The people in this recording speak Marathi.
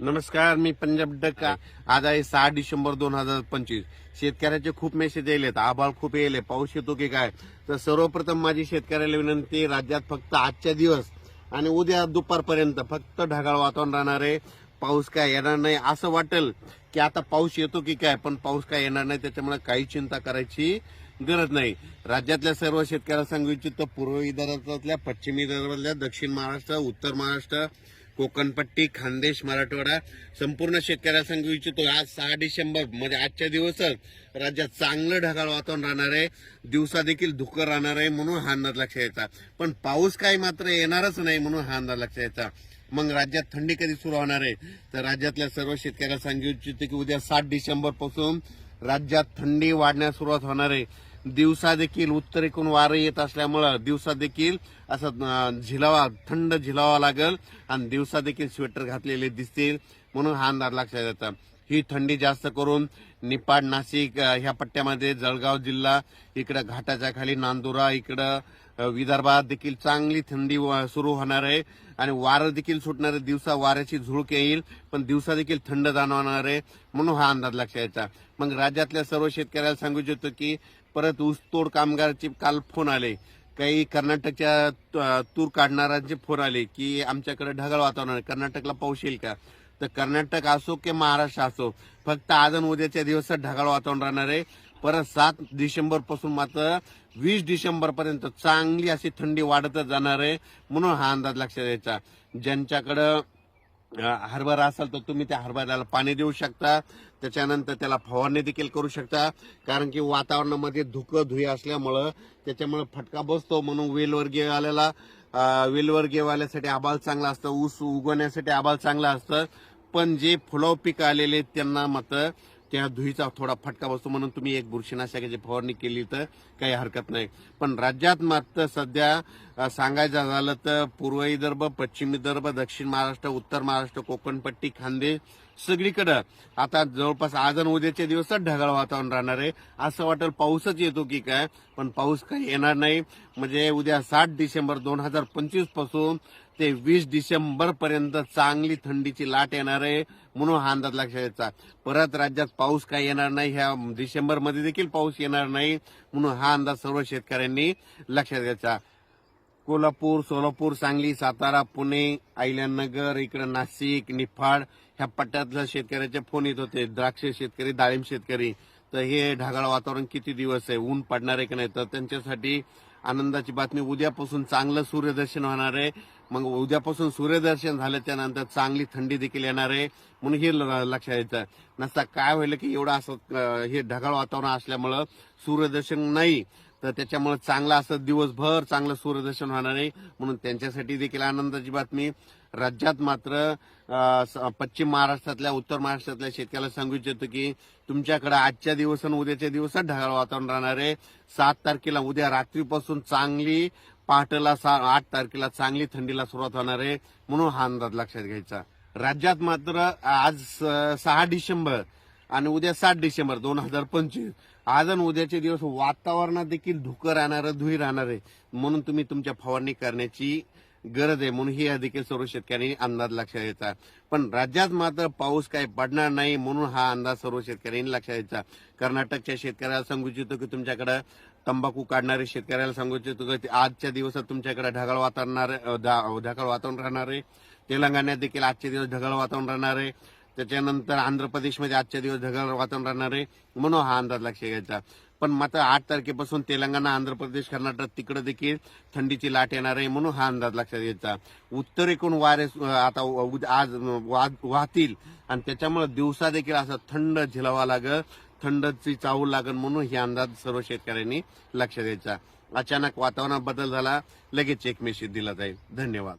नमस्कार मी पंजाब डक्का आज आहे सहा डिसेंबर दोन हजार पंचवीस. शेतकऱ्याचे खूप मेसेज येलेत आभाळ खूप येले पाऊस येतो की काय? तर सर्वप्रथम माझी शेतकऱ्याला विनंती राज्यात फक्त आजच्या दिवस आणि उद्या दुपारपर्यंत फक्त ढगाळ वातावरण राहणार आहे. पाऊस काय येणार नाही असं वाटेल की आता पाऊस येतो की काय? पण पाऊस काय येणार नाही त्याच्यामुळे काही चिंता करायची गरज नाही. राज्यातल्या सर्व शेतकऱ्याला सांगू इच्छितो पूर्व विदर्भातल्या पश्चिम विदर्भातल्या दक्षिण महाराष्ट्र उत्तर महाराष्ट्र कोकणपट्टी खानदेश मराठवाडा संपूर्ण शेतकऱ्याला सांगू इच्छितो आज सहा डिसेंबर म्हणजे आजच्या दिवसच राज्यात चांगलं ढगाळ वातावरण राहणार आहे. दिवसा देखील धुकं राहणार आहे म्हणून हा अंदाज लक्ष यायचा. पण पाऊस काही मात्र येणारच नाही म्हणून हा अंदाज लक्ष यायचा. मग राज्यात थंडी कधी सुरू होणार आहे? तर राज्यातल्या सर्व शेतकऱ्याला सांगू इच्छितो की उद्या सात डिसेंबरपासून राज्यात थंडी वाढण्यास सुरुवात होणार आहे. दिवसा देखील उत्तरेकडून वारं येत असल्यामुळं दिवसा देखील असं झिलावा थंड झिलावा लागेल आणि दिवसा देखील स्वेटर घातलेले दिसतील म्हणून हा अंदाज लक्षात येतात ही थंडी जास्त करून निपाड नाशिक ह्या पट्ट्यामध्ये जळगाव जिल्हा इकडं घाटाच्या खाली नांदुरा इकडं विदर्भात देखील चांगली थंडी व- सुरू होणार आहे. आणि वारं देखील सुटणार आहे. दिवसा वाऱ्याची झुळूक येईल पण दिवसा देखील थंड जाणवणार आहे म्हणून हा अंदाज लक्षात यायचा मग राज्यातल्या सर्व शेतकऱ्याला सांगू इच्छितो की परत ऊसतोड कामगारचे काल फोन आले. काही कर्नाटकच्या तूर काढणाऱ्यांचे फोन आले की आमच्याकडे ढगाळ वातावरण आहे. कर्नाटकला पाऊस येईल का? तर कर्नाटक असो की महाराष्ट्र असो फक्त आज आणि उद्याच्या दिवसात ढगाळ वातावरण राहणार आहे. परत सात डिसेंबरपासून मात्र वीस डिसेंबर पर्यंत चांगली अशी थंडी वाढतच जाणार आहे म्हणून हा अंदाज लक्षात द्यायचा ज्यांच्याकडं हरभरा असाल तर तुम्ही त्या हरभऱ्याला पाणी देऊ शकता. त्याच्यानंतर त्याला फवारणी देखील करू शकता. कारण की वातावरणामध्ये धुकं धुई असल्यामुळं त्याच्यामुळे फटका बसतो. म्हणून वेलवर्गीय आलेला वेलवर्गीयवाल्यासाठी आबाल चांगला असतं. ऊस उगवण्यासाठी आबाल चांगला असतं. पण जे फुलाव पीक आलेले आहेत, त्यांना मात्र त्या धुईचा थोडा फटका बसतो म्हणून तुम्ही एक बुरशीनाशकाची फवारणी केली तर काही हरकत नाही. पण राज्यात मात्र सध्या सांगायचं झालं तर पूर्व विदर्भ पश्चिम विदर्भ दक्षिण महाराष्ट्र उत्तर महाराष्ट्र कोकणपट्टी खानदेश सगळीकडं. आता जवळपास आज आणि उद्याच्या दिवसात ढगाळ वातावरण राहणार आहे. असं वाटेल पाऊसच येतो की काय पण पाऊस काही येणार नाही. म्हणजे उद्या सात डिसेंबर दोन हजार पंचवीसपासून ते वीस डिसेंबर पर्यंत चांगली थंडीची लाट येणार आहे म्हणून हा अंदाज लक्षात यायचा परत राज्यात पाऊस काही येणार नाही. ह्या डिसेंबरमध्ये देखील पाऊस येणार नाही म्हणून हा अंदाज सर्व शेतकऱ्यांनी लक्षात घ्यायचा. कोल्हापूर सोलापूर सांगली सातारा पुणे अहिल्यानगर इकडं नाशिक निफाड. ह्या पट्ट्यातल्या शेतकऱ्याचे फोन येत होते. द्राक्ष शेतकरी डाळिंब शेतकरी. तर हे ढगाळ वातावरण किती दिवस आहे? ऊन पडणार आहे की नाही? तर त्यांच्यासाठी आनंदाची बातमी. उद्यापासून चांगलं सूर्यदर्शन होणार आहे. मग उद्यापासून सूर्यदर्शन झालं त्यानंतर चांगली थंडी देखील येणार आहे. म्हणून हे ल- लक्षात येतं नसता काय व्हायलं की एवढं असं हे ढगाळ वातावरण असल्यामुळं सूर्यदर्शन नाही. तर त्याच्यामुळे चांगलं असं दिवसभर चांगलं सूर्यदर्शन होणार आहे. म्हणून त्यांच्यासाठी देखील आनंदाची बातमी. राज्यात मात्र स- पश्चिम महाराष्ट्रातल्या उत्तर महाराष्ट्रातल्या शेतकऱ्याला सांगू इच्छितो की तुमच्याकडे आजच्या दिवस आणि उद्याच्या दिवसात ढगाळ वातावरण राहणार आहे. सात तारखेला उद्या रात्रीपासून चांगली पहाटेला सा आठ तारखेला चांगली थंडीला सुरुवात होणार आहे. म्हणून हा अंदाज लक्षात घ्यायचा. राज्यात मात्र आज स- सहा डिसेंबर आणि उद्या सात डिसेंबर दोन हजार पंचवीस. आज आणि उद्याचे दिवस वातावरणात देखील धुकं राहणार धुई राहणार आहे. म्हणून तुम्ही तुमच्या फवारणी करण्याची गरज आहे. म्हणून ही देखील सर्व शेतकऱ्यांनी अंदाज लक्षात घ्यायचा. पण राज्यात मात्र पाऊस काही पडणार नाही म्हणून हा अंदाज सर्व शेतकऱ्यांनी लक्षात घ्यायचा. कर्नाटकच्या शेतकऱ्याला सांगू इच्छितो की तुमच्याकडे तंबाखू काढणारे शेतकऱ्याला सांगू इच्छितो की आजच्या दिवसात तुमच्याकडे ढगाळ वातावरण ढगाळ वातावरण राहणार आहे. तेलंगणात देखील आजचे दिवस ढगाळ वातावरण राहणार आहे. त्याच्यानंतर आंध्र प्रदेशमध्ये आजच्या दिवस ढगाळ वातावरण राहणार आहे. म्हणून हा अंदाज लक्ष घ्यायचा. पण मात्र आठ तारखेपासून तेलंगणा आंध्र प्रदेश कर्नाटक तिकडे देखील थंडीची लाट येणार आहे म्हणून हा अंदाज लक्षात घ्यायचा. उत्तरेकडून वारे आता उद- आज वा- वाहतील आणि त्याच्यामुळे दिवसा देखील असं थंड झिलावा लागल थंडची चाहूल लागल म्हणून हे अंदाज सर्व शेतकऱ्यांनी लक्षात द्यायचा अचानक वातावरणात बदल झाला लगेच एक मेसेज दिला जाईल. धन्यवाद.